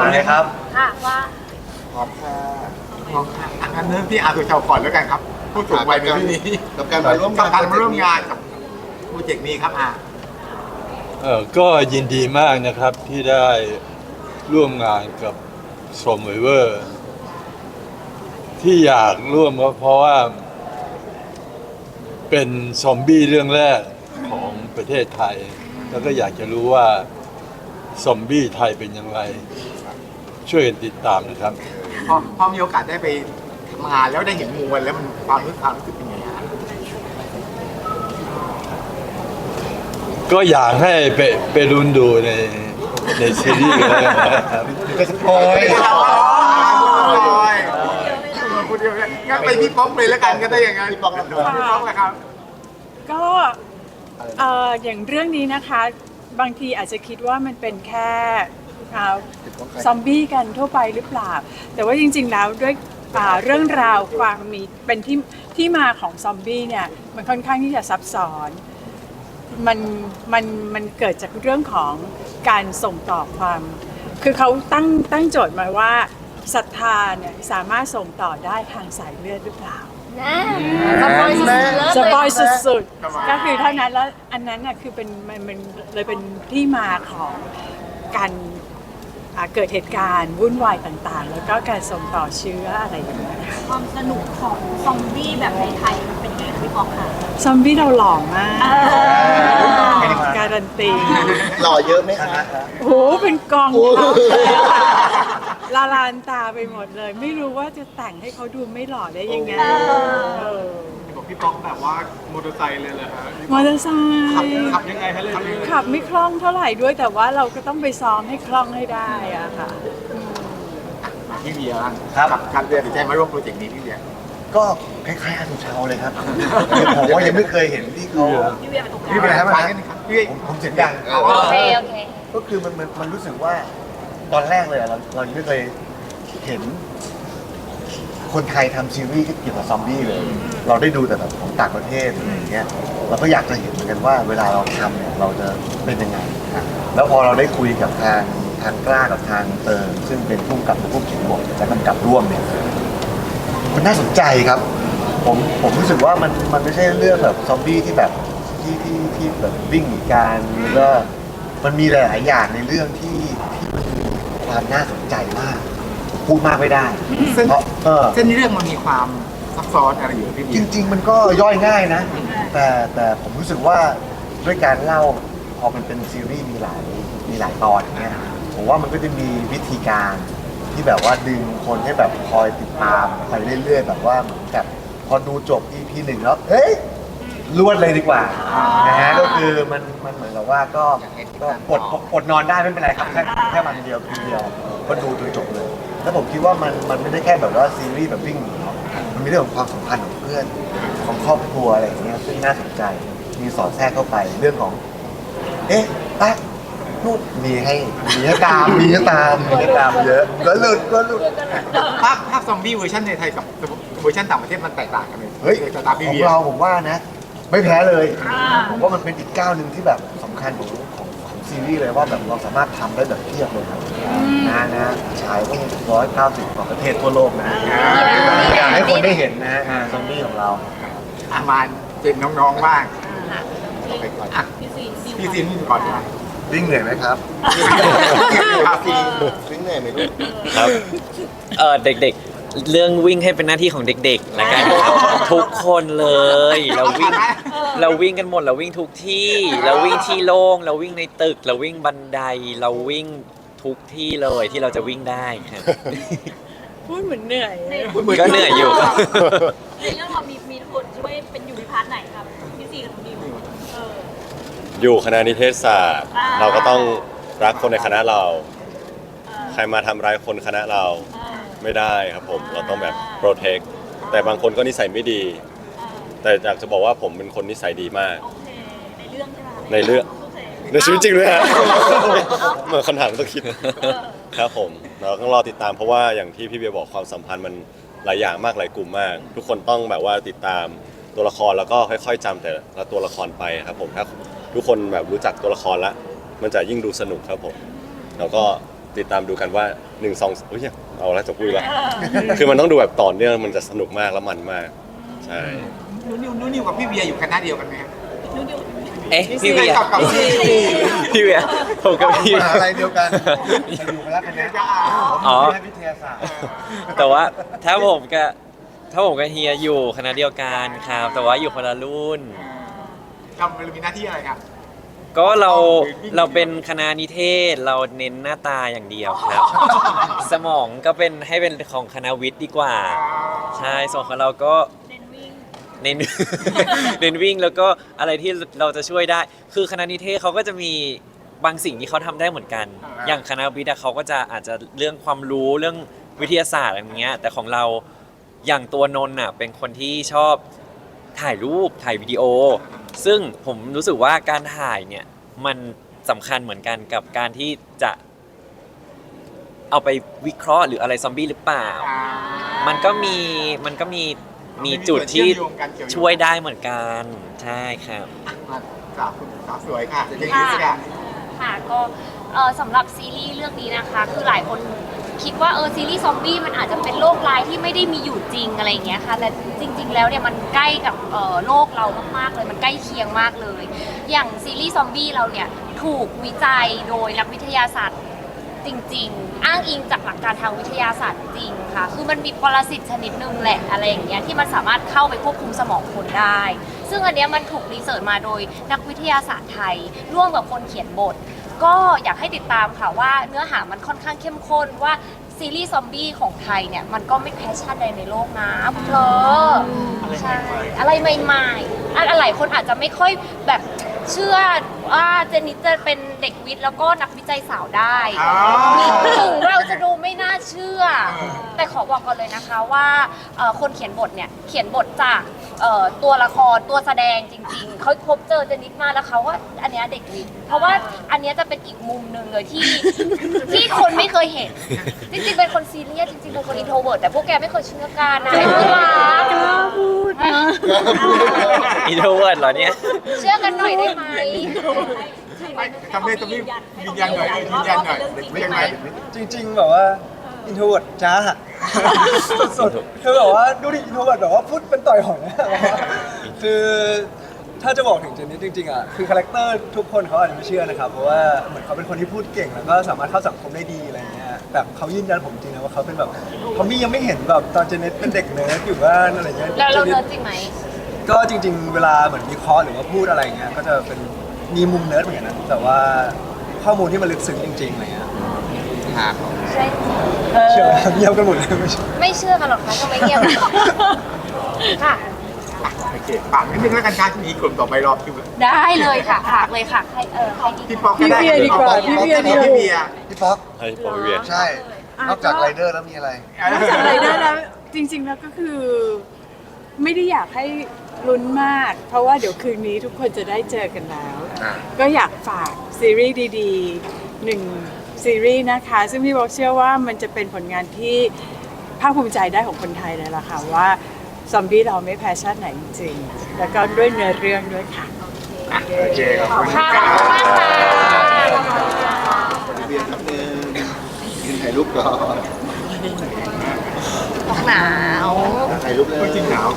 มาเลยครับ ค่ะว่าพร้อมค่ะมองอันนั้นเริ่มที่อาตุชาวก่อนแล้วกันครับ ผู้สูงวัยในที่นี้กับการมาร่วมกับงานการมาร่วมงานกับโปรเจกต์นี้ครับอาเออก็ยินดีมากนะครับที่ได้ร่วมงานกับชมเวอร์ ที่อยากร่วมก็เพราะว่า เป็นซอมบี้เรื่องแรกของประเทศไทย แล้วก็อยากจะรู้ว่า ซอมบี้ไทยเป็นอย่างไร ช่วยกันติดตามนะครับ พอพอมีโอกาสได้ไปทำงานแล้วได้เห็นมวลแล้วมันความรู้สึกความรู้สึกเป็นยังไงฮะก็อยากให้ไปไปรุนดูในในซีรีส์เลยนะครับก็สปอยคนเดียวกันงั้นไปพี่ป๊อกเลยแล้วกันก็ได้อย่างนั้นพี่ป๊อกครับพี่ป๊อกเลยครับ ก็เอ่ออย่างเรื่องนี้นะคะ บางทีอาจจะคิดว่ามันเป็นแค่อ่าซอมบี้กันทั่วไปหรือเปล่า แต่ว่าจริง ๆ แล้วด้วยอ่าเรื่องราวความมีเป็นที่ที่มาของซอมบี้เนี่ยมันค่อนข้างที่จะซับซ้อนมันมันมันเกิดจากเรื่องของการส่งต่อความ คือเขาตั้งตั้งโจทย์มาว่าศรัทธาเนี่ยสามารถส่งต่อได้ทางสายเลือดหรือเปล่า สปอยสุดๆเลิศสเลยปอยสุดทำไมๆก็คือเท่านั้นแล้วอันนั้นน่ะคือเป็นมันมันเลยเป็นที่มาของการอ่าเกิดเหตุการณ์วุ่นวายต่างๆ แล้วก็การส่งต่อเชื้ออะไรอย่างเงี้ยค่ะความสนุกของซอมบี้แบบในไทยมันเป็นยังไงคะพี่ปองค่ะ ซอมบี้เราหล่อมากอการันตีหล่อเยอะไหมคะ โอ้โหเป็นกองทัพเลยอะ ละลานตาไปหมดเลย ไม่รู้ว่าจะแต่งให้เขาดูไม่หล่อได้ยังไงเออบอกพี่ป๊อกแบบว่ามอเตอร์ไซค์เลยเหรอฮะมอเตอร์ไซขับค์ขับยังไงฮะเลยขับยังไงขับไม่คล่องเท่าไหร่ด้วย แต่ว่าเราก็ต้องไปซ้อมให้คล่องให้ได้อะค่ะพี่เบียร์ครับการเรียนใจมาร่วมโปรเจกต์นี้พี่เบียร์ก็คล้ายๆอาสุชาวเลยครับคือผมว่ายังไม่เคยเห็นที่เขาพี่เวียไปตรงกลางพี่เบียร์ให้มาฟังกันครับพี่เบียร์ผมผมเสียงดัง โอเค โอเค ก็คือมันมันมันรู้สึกว่า ตอนแรกเลยอะเราเรายังไม่เคยเห็น คนไทยทำซีรีส์ที่เกี่ยวกับซอมบี้เลย เราได้ดูแต่แบบของต่างประเทศอะไรอย่างเงี้ยเราก็อยากจะเห็นเหมือนกันว่า เวลาเราทำเนี่ยเราจะเป็นยังไงอะแล้วพอเราได้คุยกับทางทางกล้ากับทางเติมซึ่งเป็นผู้กำกับและผู้เขียนบทและกำกับร่วมเนี่ย มันน่าสนใจครับ ผมผมรู้สึกว่ามันมันไม่ใช่เรื่องแบบซอมบี้ที่แบบที่ที่ที่แบบวิ่งหนีการแล้วก็มันมีหลายๆอย่างในเรื่องที่ที่มันมี ความน่าสนใจมาก พูดมากไม่ได้ซึ่ง เพราะเออ เส้นเรื่องมันมีความซับซ้อนอะไรอยู่พี่เบีจยร์ริง ๆ มันก็ย่อยง่ายนะ แต่แต่ผมรู้สึกว่าด้วยการเล่าพอมันเป็นซีรีส์มีหลายมีหลายตอนอย่างเงี้ยผมว่ามันก็จะมีวิธีการที่แบบว่าดึงคนให้แบบคอยติดตามไปเรื่อยๆ แบบว่าเหมือนกับพอดูจบ EP หนึ่งแล้วเฮ้ย รวดเลยดีกว่านะฮะก็คือมันมันเหมือนกับว่าก็ก็อดอดนอนได้ไม่เป็นไรครับแค่แค่วันเดียวคืนเดียวก็ดูจนจบเลย แล้วผมคิดว่ามันมันไม่ได้แค่แบบว่าซีรีส์แบบวิ่งหนีเนาะมันมีเรื่องของความสัมพันธ์ของเพื่อนของครอบครัวอะไรอย่างเงี้ยซึ่งน่าสนใจมีสอดแทรกเข้าไปเรื่องของ เอ๊ะอะนู่นมีให้มีให้ตามมีให้ตามมีให้ตามเยอะก็หลุดก็หลุด ภาพภาพซอมบี้เวอร์ชันในไทยกับเวอร์ชันต่างประเทศมันแตกต่างกันเลยเฮ้ย ในตาพี่ของเบียร์เราผมว่านะ ไม่แพ้เลย ผมว่ามันเป็นอีกก้าวหนึ่งที่แบบสำคัญของของของซีรีส์เลยว่าแบบเราสามารถทำได้แบบเทียบเลยครับนะนะฉายต้องร้อยเก้าสิบกว่าประเทศทั่วโลกนะอยากให้คนได้เห็นนะอ่าซอมบี้ของเราอามาเจนน้องๆบ้างไปก่อนอะพี่ซีซีพี่ซินก่อนนะวิ่งเหนื่อยไหมครับครับพี่วิ่งเหนื่อยไหมลูก ครับเออเด็กๆ เรื่องวิ่งให้เป็นหน้าที่ของเด็กๆละกันครับทุกคนเลย เราวิ่งเราวิ่งกันหมดเราวิ่งทุกที่ เราวิ่งที่โล่งเราวิ่งในตึก เราวิ่งบันไดเราวิ่งทุกที่เลยที่เราจะวิ่งได้ครับพูดเหมือนเหนื่อย ก็เหนื่อยอยู่ ในเรื่องเรามีมีทุกคนช่วยเป็นอยู่ในพาร์ทไหนครับพี่ซีกับน้องดิวเออ อยู่คณะนิเทศศาสตร์ อ่า เราก็ต้องรักคนในคณะเรา เออใครมาทำร้ายคนคณะเราเออ ไม่ได้ครับผมเราต้องแบบโปรเทคแต่บางคนก็นิสัยไม่ดีเออแต่อยากจะบอกว่าผมเป็นคนนิสัยดีมาก โอเค ในเรื่องใช่ไหมคะในเรื่อง โอเคในชีวิตจริงด้วยฮะเอ้าเหมือนคำถามต้องคิดเออครับผมเราต้องรอติดตามเพราะว่าอย่างที่พี่เบียร์บอกความสัมพันธ์มันหลายอย่างมากหลายกลุ่มมาก ทุกคนต้องแบบว่าติดตามตัวละครแล้วก็ค่อยๆจำแต่ละตัวละครไปครับผมถ้าทุกคนแบบรู้จักตัวละครละมันจะยิ่งดูสนุกครับผม แล้วก็ติดตามดูกันว่า หนึ่งสองอุ้ยเอาแล้วจะพูดละคือมันต้องดูแบบต่อเนื่องมันจะสนุกมากแล้วมันมาก ใช่นูนิวนูนิวกับพี่เบียร์อยู่คณะเดียวกันไหมครับเอ๊ะพี่เวียกับกับพี่พี่เวียผมกับพี่มหาลัยเดียวกันแต่อยู่คนละคณะอ๋อผมอยู่คณะวิทยาศาสตร์แต่ว่าถ้าผมกับถ้าผมกับเฮียอยู่คณะเดียวกันครับแต่ว่าอยู่คนละรุ่นเรามีหน้าที่อะไรครับ ก็เราเราเป็นคณะนิเทศเราเน้นหน้าตาอย่างเดียวครับ สมองก็เป็นให้เป็นของคณะวิทย์ดีกว่า ใช่ส่วนของเราก็เน้นวิ่งเน้น เน้นวิ่งแล้วก็อะไรที่เราจะช่วยได้ คือคณะนิเทศเขาก็จะมีบางสิ่งที่เขาทำได้เหมือนกันอ่าอย่างคณะวิทย์อะเขาก็จะอาจจะเรื่องความรู้เรื่องวิทยาศาสตร์อะไรอย่างเงี้ย แต่ของเราอย่างตัวนนท์น่ะเป็นคนที่ชอบถ่ายรูปถ่ายวิดีโอ ซึ่งผมรู้สึกว่าการถ่ายเนี่ยมันสำคัญเหมือนกันกับการที่จะเอาไปวิเคราะห์หรืออะไรซอมบี้หรือเปล่าอ่ามันก็มีมันก็มีมีจุดที่เชื่อมโยงกันเกี่ยวโงช่วยได้เหมือนกันใช่ครับ มาสาวคุณสาวสวยค่ะเจนค่ะนี่ค่ะ ค่ะก็เอ่อสำหรับซีรีส์เรื่องนี้นะคะ คือหลายคน คิดว่าเออซีรีส์ซอมบี้มันอาจจะเป็นโรคร้ายที่ไม่ได้มีอยู่จริงอะไรอย่างเงี้ยค่ะแต่จริง ๆ แล้วเนี่ยมันใกล้กับเออโลกเรามากๆเลยมันใกล้เคียงมากเลย อย่างซีรีส์ซอมบี้เราเนี่ยถูกวิจัยโดยนักวิทยาศาสตร์จริง ๆ อ้างอิงจากหลักการทางวิทยาศาสตร์จริงค่ะ คือมันมีปรสิตชนิดหนึ่งแหละอะไรอย่างเงี้ยที่มันสามารถเข้าไปควบคุมสมองคนได้ ซึ่งอันเนี้ยมันถูกรีเสิร์ชมาโดยนักวิทยาศาสตร์ไทย ร่วมกับคนเขียนบท ก็อยากให้ติดตามค่ะว่าเนื้อหามันค่อนข้างเข้มข้นว่าซีรีส์ซอมบี้ของไทยเนี่ย มันก็ไม่แพ้ชาติใดในโลกนะคุณเธอใช่อะไรใหม่ๆอะหลายคนอาจจะไม่ค่อยแบบเชื่อว่าเจนนิสจะเป็นเด็กวิทย์แล้วก็นักวิจัยสาวได้อ๋อถึงเราจะดูไม่น่าเชื่อ แต่ขอบอกก่อนเลยนะคะว่าเอ่อคนเขียนบทเนี่ย เขียนบทจาก เอ่อตัวละครตัวแสดงจริง ๆเขาพบเจอเจนิดมาแล้วเขาว่าอันเนี้ยเด็กวิทย์เพราะว่าอันเนี้ยจะเป็นอีกมุมหนึ่งเลยที่ ที่คนไม่เคยเห็น จริงๆเป็นคนซีเรียสจริงๆเป็นคนอินโทรเวิร์ดแต่พวกแกไม่เคยเชื่อกันนะไอ้พวกรักกล้าพูดนะอินโทรเวิร์ดเหรอเนี่ย เชื่อกันหน่อยได้ไหมไม่ทำได้ตรงนี้ยืนยันหน่อยยืนยันหน่อยไม่ยังไง จริงๆแบบว่า อินโทรเวิร์ดจ้าสดๆคือแบบว่าดูดิอินโทรเวิร์ดแบบว่าพูดเป็นต่อยหอยอะแบบว่าคือถ้าจะบอกถึงเจนนี่จริงๆอะคือคาแรคเตอร์ทุกคนเขาอาจจะไม่เชื่อนะครับ เพราะว่าเหมือนเขาเป็นคนที่พูดเก่งแล้วก็สามารถเข้าสังคมได้ดีอะไรเงี้ยแบบเขายืนยันผมจริงนะว่าเขาเป็นแบบเขามี่ยังไม่เห็นแบบตอนเจนนี่เป็นเด็กเนิร์ดอยู่บ้านอะไรเงี้ยแล้วเราจนเนินี่ร์ดจริงไหมก็จริง ๆ เวลาเหมือนวิเคราะห์หรือว่าพูดอะไรเงี้ยก็จะเป็นมีมุมเนิร์ดเหมือนกันนะแต่ว่าข้อมูลที่มันลึกซึ้งจริงๆอะไรเงี้ย ครับใช่เชื่อไหมเงียบกันหมดเลยไม่ใช่ไม่เชื่อกันหรอกคะทำไมเงียบค่ะ โอเคฝากนิดนึงแล้วกันค่ะมีกลุ่มต่อไปรอคิวได้เลยค่ะฝากเลยค่ะใครเออใครดีพี่ป๊อกพี่เบียร์ดีกว่าพี่เบียร์ดีกว่า พี่เบียร์พี่ป๊อกให้ปอวิเวียนใช่ นอกจากไรเดอร์แล้วมีอะไรนอกจากอะไรได้แล้วจริงๆแล้วก็คือ ไม่ได้อยากให้ลุ้นมาก เพราะว่าเดี๋ยวคืนนี้ทุกคนจะได้เจอกันแล้ว อ่า ก็อยากฝากซีรีส์ดีๆหนึ่ง ซีรีส์นะคะ ซึ่งพี่บอกเชื่อว่ามันจะเป็นผลงานที่ภาคภูมิใจได้ของคนไทยเลยล่ะค่ะว่าซอมบี้เราไม่แพ้ชาติไหนจริงๆแล้วก็ด้วยเนื้อเรื่องด้วยค่ะ โอเคขอบคุณค่ะค่ะขอบคุณมากค่ะเบียร์ครับนึงยืนถ่ายรูปก่อนหนาวถ่ายรูปเลยจริงหนาว